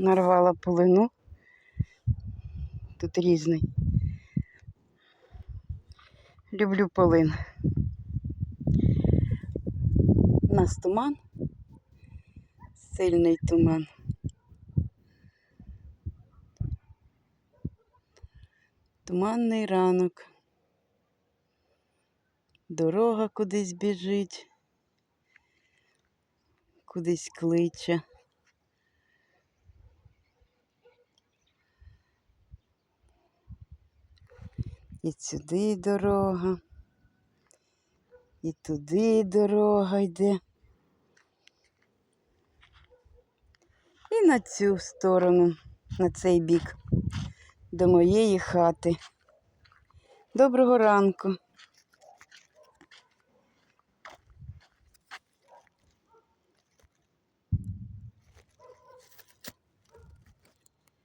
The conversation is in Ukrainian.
нарвала полину. Тут різний. Люблю полин. У нас туман. Сильний туман. Туманний ранок. Дорога кудись біжить, кудись кличе. І сюди дорога, і туди дорога йде. І на цю сторону, на цей бік, до моєї хати. Доброго ранку.